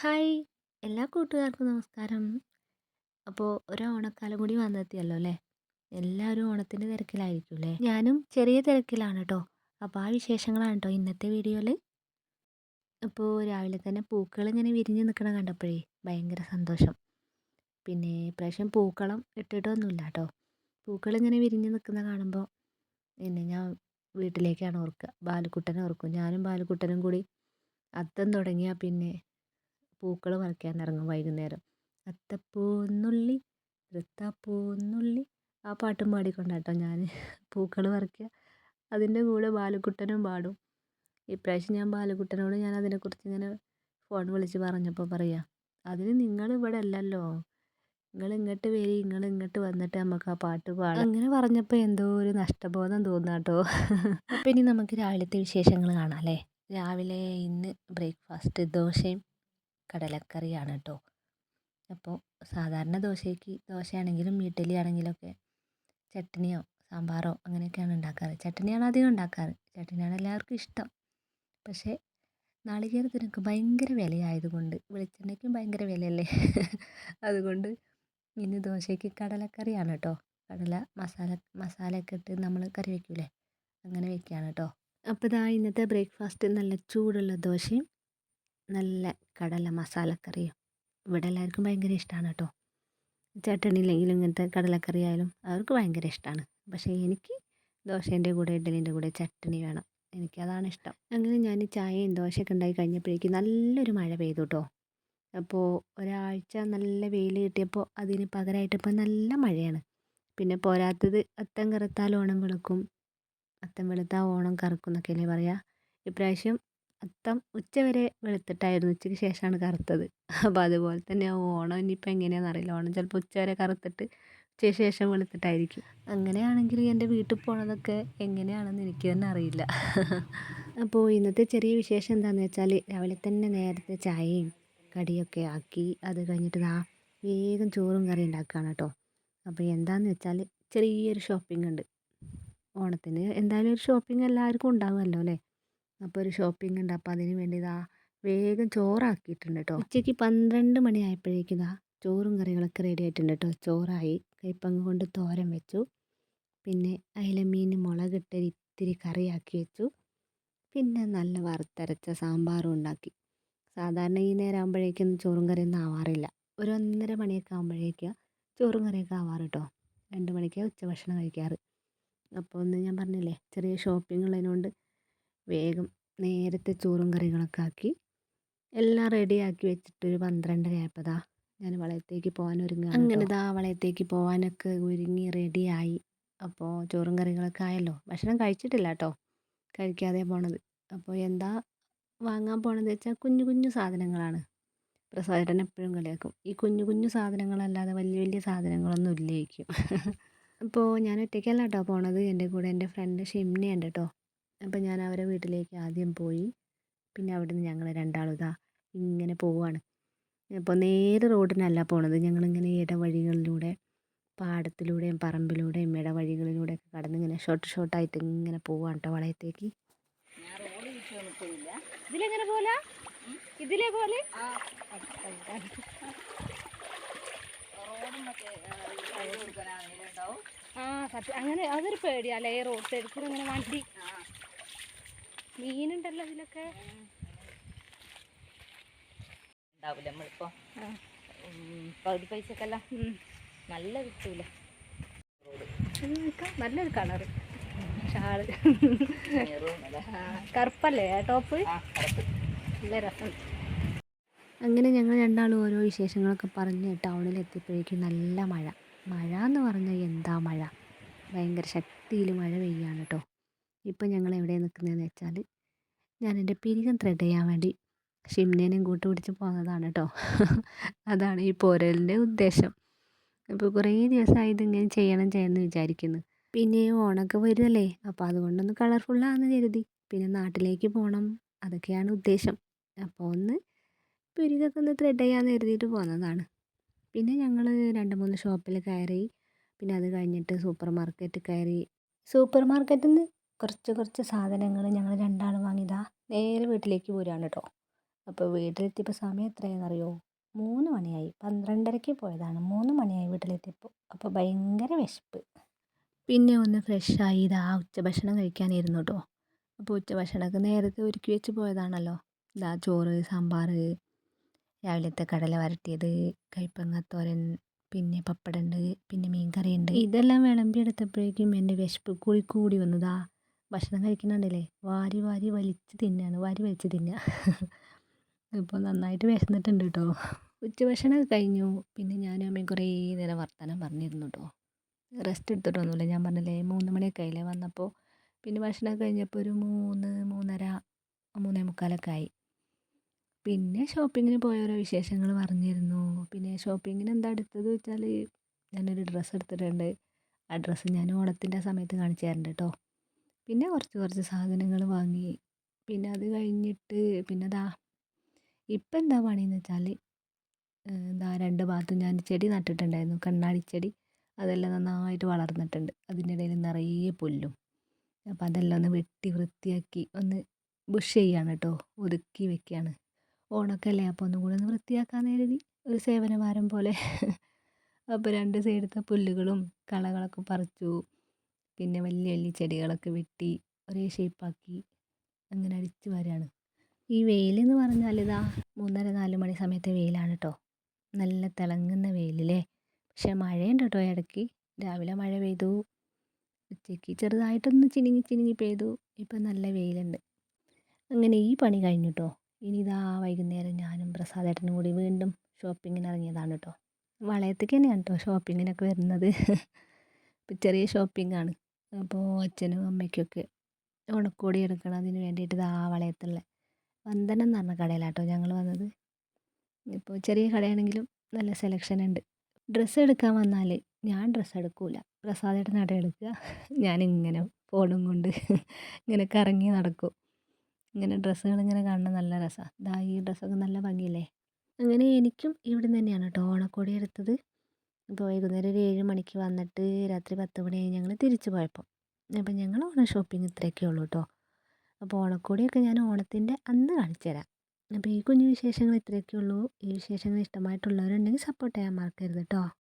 Hi. എല്ലാ കൂട്ടുകാർക്കും നമസ്കാരം. അപ്പോൾ ഒരു ഓണക്കാലം കൂടി വന്നെത്തിയല്ലോ അല്ലേ? എല്ലാവരും ഓണത്തിന്റെ തിരക്കിലായിരിക്കും അല്ലേ ഞാനും ചെറിയ തിരക്കിലാണ് കേട്ടോ അപ്പോൾ ആ വിശേഷങ്ങളാണ് കേട്ടോ ഇന്നത്തെ വീഡിയോയിൽ അപ്പോൾ രാവിലെ തന്നെ പൂക്കൾ ഇങ്ങനെ വിരിഞ്ഞ് നിൽക്കണം കണ്ടപ്പോഴേ ഭയങ്കര സന്തോഷം. പിന്നെ ഇപ്രാവശ്യം പൂക്കളം ഇട്ടിട്ടൊന്നുമില്ല കേട്ടോ പൂക്കൾ ഇങ്ങനെ വിരിഞ്ഞ് നിൽക്കുന്ന കാണുമ്പോൾ പിന്നെ ഞാൻ വീട്ടിലേക്കാണ് ഓർക്കുക ബാലുക്കുട്ടനെ ഓർക്കും. ഞാനും ബാലുക്കുട്ടനും കൂടി അത്തം തുടങ്ങിയാൽ പിന്നെ പൂക്കൾ പറിക്കാൻ ഇറങ്ങും വൈകുന്നേരം. അത്തപ്പൂന്നുള്ളി തൃത്താപ്പൂന്നുള്ളി ആ പാട്ടും പാടിക്കൊണ്ടാട്ടോ ഞാൻ പൂക്കൾ പറിക്കുക അതിന്റെ കൂടെ ബാലുക്കുട്ടനും പാടും. ഇപ്രാവശ്യം ഞാൻ ബാലുക്കുട്ടനോട് ഞാൻ അതിനെക്കുറിച്ച് ഇങ്ങനെ ഫോൺ വിളിച്ച് പറഞ്ഞപ്പോൾ പറയാ അതിന് നിങ്ങൾ ഇവിടെ അല്ലല്ലോ. നിങ്ങൾ ഇങ്ങോട്ട് വരി നിങ്ങൾ ഇങ്ങോട്ട് വന്നിട്ട് നമുക്ക് ആ പാട്ട് പാടാം. അങ്ങനെ പറഞ്ഞപ്പോൾ എന്തോ ഒരു നഷ്ടബോധം തോന്നാട്ടോ അപ്പം ഇനി നമുക്ക് രാവിലത്തെ വിശേഷങ്ങൾ കാണാം അല്ലേ? രാവിലെ ഇന്ന് ബ്രേക്ക്ഫാസ്റ്റ് ദോശയും കടലക്കറിയാണ് കേട്ടോ അപ്പോൾ സാധാരണ ദോശയ്ക്ക് ദോശയാണെങ്കിലും ഇഡ്ഡലി ആണെങ്കിലൊക്കെ ചട്നിയോ സാമ്പാറോ അങ്ങനെയൊക്കെയാണ് ഉണ്ടാക്കാറ്. ചട്നിയാണ് അധികം ഉണ്ടാക്കാറ്. ചട്നിയാണ് എല്ലാവർക്കും ഇഷ്ടം. പക്ഷേ നാളികേരത്തിനൊക്കെ ഭയങ്കര വിലയായതുകൊണ്ട് വെളിച്ചെണ്ണയ്ക്കും ഭയങ്കര വിലയല്ലേ? അതുകൊണ്ട് ഇന്ന് ദോശയ്ക്ക് കടലക്കറിയാണ് കേട്ടോ കടല മസാല മസാലയൊക്കെ ഇട്ട് നമ്മൾ കറി വയ്ക്കൂലേ അങ്ങനെ വയ്ക്കുകയാണ് കേട്ടോ അപ്പോൾ ഇതാ ഇന്നത്തെ ബ്രേക്ക്ഫാസ്റ്റ് നല്ല ചൂടുള്ള ദോശയും നല്ല കടല മസാലക്കറിയും. ഇവിടെ എല്ലാവർക്കും ഭയങ്കര ഇഷ്ടമാണ് കേട്ടോ ചട്ടണി ഇല്ലെങ്കിലും ഇങ്ങനത്തെ കടലക്കറി ആയാലും അവർക്ക് ഭയങ്കര ഇഷ്ടമാണ് പക്ഷേ എനിക്ക് ദോശേന്റെ കൂടെ ഇഡ്ഡലിന്റെ കൂടെ ചട്ടണി വേണം. എനിക്കതാണ് ഇഷ്ടം. അങ്ങനെ ഞാൻ ചായയും ദോശയൊക്കെ ഉണ്ടായി കഴിഞ്ഞപ്പോഴേക്കും നല്ലൊരു മഴ പെയ്തു കേട്ടോ അപ്പോൾ ഒരാഴ്ച നല്ല വെയിൽ കിട്ടിയപ്പോൾ അതിന് പകരമായിട്ട് ഇപ്പോൾ നല്ല മഴയാണ്. പിന്നെ പോരാത്തത് അത്തം കറുത്താൽ ഓണം വെളുക്കും. അത്തം വെളുത്താൽ ഓണം കറുക്കും എന്നൊക്കെയല്ലേ പറയുക ഇപ്രാവശ്യം അത്തം ഉച്ചവരെ വെളുത്തിട്ടായിരുന്നു ഉച്ചയ്ക്ക് ശേഷമാണ് കറുത്തത്. അപ്പോൾ അതുപോലെ തന്നെ ഓണം ഇനിയിപ്പോൾ എങ്ങനെയാണെന്ന് അറിയില്ല. ഓണം ചിലപ്പോൾ ഉച്ചവരെ കറുത്തിട്ട് ഉച്ചയ്ക്ക് ശേഷം വെളുത്തിട്ടായിരിക്കും. അങ്ങനെയാണെങ്കിൽ എന്റെ വീട്ടിൽ പോണതൊക്കെ എങ്ങനെയാണെന്ന് എനിക്ക് തന്നെ അറിയില്ല. അപ്പോൾ ഇന്നത്തെ ചെറിയ വിശേഷം എന്താണെന്ന് വെച്ചാൽ രാവിലെ തന്നെ നേരത്തെ ചായയും കടിയൊക്കെ ആക്കി അത് കഴിഞ്ഞിട്ട് ദാ വേഗം ചോറും കറി ഉണ്ടാക്കുകയാണ് കേട്ടോ. അപ്പോൾ എന്താണെന്ന് വെച്ചാൽ ചെറിയൊരു ഷോപ്പിംഗ് ഉണ്ട്. ഓണത്തിന് എന്തായാലും ഒരു ഷോപ്പിംഗ് എല്ലാവർക്കും ഉണ്ടാവുമല്ലോ അല്ലേ? അപ്പോൾ ഒരു ഷോപ്പിംഗ് ഉണ്ട്. അപ്പോൾ അതിന് വേണ്ടി ഇതാ വേഗം ചോറാക്കിയിട്ടുണ്ട് കേട്ടോ ഉച്ചയ്ക്ക് പന്ത്രണ്ട് മണി ആയപ്പോഴേക്കും ഇതാ ചോറും കറികളൊക്കെ റെഡി ആയിട്ടുണ്ട് കേട്ടോ ചോറായി. കൈപ്പങ്ങ് കൊണ്ട് തോരൻ വെച്ചു. പിന്നെ അയിലമീൻ മുളകിട്ട് ഇത്തിരി കറിയാക്കി വെച്ചു. പിന്നെ നല്ല വറുത്തരച്ച സാമ്പാറും ഉണ്ടാക്കി. സാധാരണ ഈ നേരം ആകുമ്പോഴേക്കും ചോറും കറിയൊന്നും ആവാറില്ല. ഒരു ഒന്നര മണിയൊക്കെ ആകുമ്പോഴേക്കാണ് ചോറും കറിയൊക്കെ ആവാറ് കേട്ടോ രണ്ട് മണിക്കാണ് ഉച്ചഭക്ഷണം കഴിക്കാറ്. അപ്പോൾ ഒന്ന് ഞാൻ പറഞ്ഞില്ലേ ചെറിയ ഷോപ്പിംഗ് ഉള്ളതിനോണ്ട് വേഗം നേരത്തെ ചോറും കറികളൊക്കെ ആക്കി എല്ലാം റെഡിയാക്കി വെച്ചിട്ട് ഒരു പന്ത്രണ്ടര ആയപ്പോൾ ദാ ഞാൻ വളയത്തേക്ക് പോകാൻ ഒരുങ്ങി അങ്ങനെ ദാ വളയത്തേക്ക് പോകാനൊക്കെ ഒരുങ്ങി റെഡിയായി അപ്പോൾ ചോറും കറികളൊക്കെ ആയല്ലോ. ഭക്ഷണം കഴിച്ചിട്ടില്ല കേട്ടോ കഴിക്കാതെ പോണത്. അപ്പോൾ എന്താ വാങ്ങാൻ പോണത് വെച്ചാൽ കുഞ്ഞു കുഞ്ഞു സാധനങ്ങളാണ്. പ്രസാദേട്ടൻ എപ്പോഴും കളിയാക്കും. ഈ കുഞ്ഞു കുഞ്ഞു സാധനങ്ങളല്ലാതെ വലിയ വലിയ സാധനങ്ങളൊന്നും ഇല്ലായിരിക്കും അപ്പോൾ ഞാൻ ഒറ്റയ്ക്കല്ല കേട്ടോ പോണത്. എന്റെ കൂടെ എന്റെ ഫ്രണ്ട് ഷിംനയുണ്ട് കേട്ടോ അപ്പോൾ ഞാൻ അവരെ വീട്ടിലേക്ക് ആദ്യം പോയി. പിന്നെ അവിടെ നിന്ന് ഞങ്ങൾ രണ്ടാളും ഇതാ ഇങ്ങനെ പോവാണ്. അപ്പോൾ നേരെ റോഡിനല്ല പോണത്. ഞങ്ങളിങ്ങനെ ഇടവഴികളിലൂടെ പാടത്തിലൂടെയും പറമ്പിലൂടെയും ഇടവഴികളിലൂടെ ഒക്കെ കടന്ന് ഇങ്ങനെ ഷോർട്ട് ഷോർട്ടായിട്ട് ഇങ്ങനെ പോവാണ് കേട്ടോ വളയത്തേക്ക്. ഇതിലെങ്ങനെ പോലെ ഇതിലെ പോലെ? ആ സത്യം. അങ്ങനെ അതൊരു പേടിയാലേ റോഡ് സൈഡ് കൂടെ ഇങ്ങനെ വണ്ടി മീനുണ്ടല്ലോ ഇതിലൊക്കെ. ഉണ്ടാവില്ല നമ്മളിപ്പോ? പകുതി പൈസക്കെല്ലാം? നല്ല കിട്ടൂല. നല്ലൊരു കളറ്. ഷാൾ. കറുപ്പല്ലേ ടോപ്പ്? നല്ല രസം. അങ്ങനെ ഞങ്ങൾ രണ്ടാളും ഓരോ വിശേഷങ്ങളൊക്കെ പറഞ്ഞ് ടൗണിൽ എത്തിയപ്പോഴേക്കും നല്ല മഴ. മഴ എന്ന് പറഞ്ഞാൽ എന്താ മഴ? ഭയങ്കര ശക്തിയിൽ മഴ പെയ്യാണ് കേട്ടോ. ഇപ്പം ഞങ്ങൾ എവിടെയാണ് നിൽക്കുന്നതെന്ന് വെച്ചാൽ ഞാൻ എന്റെ പിരികം ത്രെഡ് ചെയ്യാൻ വേണ്ടി ഷിംനേനെയും കൂട്ട് പിടിച്ച് പോകുന്നതാണ് കേട്ടോ. അതാണ് ഈ പോരലിന്റെ ഉദ്ദേശം. ഇപ്പോൾ കുറേ ദിവസമായി ഇതിങ്ങനെ ചെയ്യണം ചെയ്യണമെന്ന് വിചാരിക്കുന്നു. പിന്നെ ഓണമൊക്കെ വരുമല്ലേ അപ്പോൾ അതുകൊണ്ടൊന്ന് കളർഫുള്ളാന്ന് കരുതി. പിന്നെ നാട്ടിലേക്ക് പോകണം. അതൊക്കെയാണ് ഉദ്ദേശം. അപ്പോൾ ഒന്ന് പിരികൊക്കെ ഒന്ന് ത്രെഡ് ചെയ്യാമെന്ന് കരുതിയിട്ട് പോകുന്നതാണ് പിന്നെ ഞങ്ങൾ രണ്ട് മൂന്ന് ഷോപ്പിൽ കയറി. പിന്നെ അത് കഴിഞ്ഞിട്ട് സൂപ്പർ മാർക്കറ്റ് കയറി. സൂപ്പർ മാർക്കറ്റിൽ നിന്ന് കുറച്ച് കുറച്ച് സാധനങ്ങൾ ഞങ്ങൾ രണ്ടാളും വാങ്ങിയതാ നേരെ വീട്ടിലേക്ക് പോരുകയാണ് കേട്ടോ. അപ്പോൾ വീട്ടിലെത്തിയപ്പോൾ സമയം എത്രയാണെന്നറിയോ? മൂന്ന് മണിയായി. പന്ത്രണ്ടരയ്ക്ക് പോയതാണ്. മൂന്ന് മണിയായി വീട്ടിലെത്തിയപ്പോൾ. അപ്പോൾ ഭയങ്കര വിശപ്പ്. പിന്നെ ഒന്ന് ഫ്രഷായി ഇതാ ഉച്ചഭക്ഷണം കഴിക്കാനായിരുന്നു കേട്ടോ. അപ്പോൾ ഉച്ചഭക്ഷണമൊക്കെ നേരത്തെ ഒരുക്കി വെച്ച് പോയതാണല്ലോ. ഇതാ ചോറ് സാമ്പാർ രാവിലത്തെ കടല വരട്ടിയത് കൈപ്പങ്ങത്തോരൻ പിന്നെ പപ്പടമുണ്ട് പിന്നെ മീൻ കറിയുണ്ട് ഇതെല്ലാം വിളമ്പി എടുത്തപ്പോഴേക്കും എന്റെ വിശപ്പ് കൂടി കൂടി വന്നതാ. ഭക്ഷണം കഴിക്കുന്നുണ്ടല്ലേ? വാരി വാരി വലിച്ച് തിന്നാണ്. വാരി വലിച്ച് തിന്നുക ഇപ്പോൾ നന്നായിട്ട് വിശന്നിട്ടുണ്ട് കേട്ടോ ഉച്ചഭക്ഷണം കഴിഞ്ഞു. പിന്നെ ഞാനും അമ്മയും കുറേ നേരം വർത്തമാനം പറഞ്ഞിരുന്നു കേട്ടോ റെസ്റ്റ് എടുത്തിട്ടൊന്നുമില്ല ഞാൻ പറഞ്ഞില്ലേ മൂന്ന് മണിയൊക്കെ ആയില്ലേ വന്നപ്പോൾ പിന്നെ ഭക്ഷണം കഴിഞ്ഞപ്പോൾ ഒരു മൂന്ന് മൂന്നര മൂന്നേ മുക്കാലൊക്കെ ആയി. പിന്നെ ഷോപ്പിങ്ങിന് പോയ ഓരോ വിശേഷങ്ങൾ പറഞ്ഞിരുന്നു. പിന്നെ ഷോപ്പിങ്ങിന് എന്താ എടുത്തത് വെച്ചാൽ ഞാനൊരു ഡ്രസ്സ് എടുത്തിട്ടുണ്ട്. ആ ഡ്രസ്സ് ഞാൻ ഓണത്തിന്റെ സമയത്ത് കാണിച്ചു തരണ്ട് കേട്ടോ പിന്നെ കുറച്ച് കുറച്ച് സാധനങ്ങൾ വാങ്ങി. പിന്നെ അത് കഴിഞ്ഞിട്ട് പിന്നെ ദാ ഇപ്പം എന്താ പണിയെന്ന് വെച്ചാൽ ദാ രണ്ട് ഭാഗത്തും ഞാൻ ചെടി നട്ടിട്ടുണ്ടായിരുന്നു. കണ്ണാടിച്ചെടി അതെല്ലാം നന്നായിട്ട് വളർന്നിട്ടുണ്ട്. അതിന്റെ ഇടയിൽ നിറയെ പുല്ലും. അപ്പം അതെല്ലാം ഒന്ന് വെട്ടി വൃത്തിയാക്കി ഒന്ന് ബുഷ് ചെയ്യാണ് കേട്ടോ. ഒതുക്കി വെക്കുകയാണ് ഓണൊക്കെ അല്ലേ അപ്പോൾ ഒന്നും കൂടെ ഒന്ന് വൃത്തിയാക്കാൻ കരുതി ഒരു സേവനഭാരം പോലെ. അപ്പോൾ രണ്ട് സൈഡത്തെ പുല്ലുകളും കളകളൊക്കെ പറിച്ചു. പിന്നെ വലിയ വലിയ ചെടികളൊക്കെ വെട്ടി ഒരേ ഷേപ്പാക്കി അങ്ങനെ അടിച്ച് വാരുകയാണ് ഈ വെയിലെന്ന് പറഞ്ഞാൽ ഇതാ മൂന്നര നാല് മണി സമയത്തെ വെയിലാണ് കേട്ടോ നല്ല തിളങ്ങുന്ന വെയിലല്ലേ? പക്ഷേ മഴയുണ്ട് കേട്ടോ ഇടയ്ക്ക്. രാവിലെ മഴ പെയ്തു. ഉച്ചയ്ക്ക് ചെറുതായിട്ടൊന്ന് ചിനിങ്ങി ചിനിങ്ങി പെയ്തു. ഇപ്പം നല്ല വെയിലുണ്ട്. അങ്ങനെ ഈ പണി കഴിഞ്ഞു കേട്ടോ ഇനി ഇതാ വൈകുന്നേരം ഞാനും പ്രസാദേട്ടനും കൂടി വീണ്ടും ഷോപ്പിങ്ങിന് ഇറങ്ങിയതാണ് കേട്ടോ വളയത്തേക്ക് തന്നെയാണ് കേട്ടോ ഷോപ്പിങ്ങിനൊക്കെ വരുന്നത്. ചെറിയ ഷോപ്പിംഗ് ആണ്. അപ്പോൾ അച്ഛനും അമ്മയ്ക്കൊക്കെ ഓണക്കോടി എടുക്കണം. അതിന് വേണ്ടിയിട്ട് ഇതാ വളയത്തുള്ള. വന്ദനം എന്ന് പറഞ്ഞ കടയിലാണ് കേട്ടോ ഞങ്ങൾ വന്നത്. ഇപ്പോൾ ചെറിയ കടയാണെങ്കിലും നല്ല സെലക്ഷൻ ഉണ്ട്. ഡ്രസ്സ് എടുക്കാൻ വന്നാൽ ഞാൻ ഡ്രസ്സ് എടുക്കൂല. നട എടുക്കുക. ഞാനിങ്ങനെ ഫോണും കൊണ്ട് ഇങ്ങനെ കറങ്ങി നടക്കും. ഇങ്ങനെ ഡ്രസ്സുകൾ ഇങ്ങനെ കാണുന്നത് നല്ല രസമാണ് ദാ ഈ ഡ്രസ്സൊക്കെ നല്ല ഭംഗിയില്ലേ? അങ്ങനെ എനിക്കും ഇവിടെ നിന്ന് തന്നെയാണ് കേട്ടോ ഓണക്കോടി എടുത്തത്. അപ്പോൾ വൈകുന്നേരം ഒരു ഏഴ് മണിക്ക് വന്നിട്ട് രാത്രി പത്ത് മണിയായി ഞങ്ങൾ തിരിച്ചു പോയപ്പോൾ അപ്പം ഞങ്ങൾ ഓണ ഷോപ്പിംഗ് ഇത്രയൊക്കെ ഉള്ളൂ കേട്ടോ അപ്പോൾ ഓണക്കോടിയൊക്കെ ഞാൻ ഓണത്തിന്റെ അന്ന് കാണിച്ചു തരാം. അപ്പോൾ ഈ കുഞ്ഞു വിശേഷങ്ങൾ ഇത്രയൊക്കെ ഉള്ളൂ. ഈ വിശേഷങ്ങൾ ഇഷ്ടമായിട്ടുള്ളവരുണ്ടെങ്കിൽ സപ്പോർട്ട് ചെയ്യാൻ മറക്കരുത് കേട്ടോ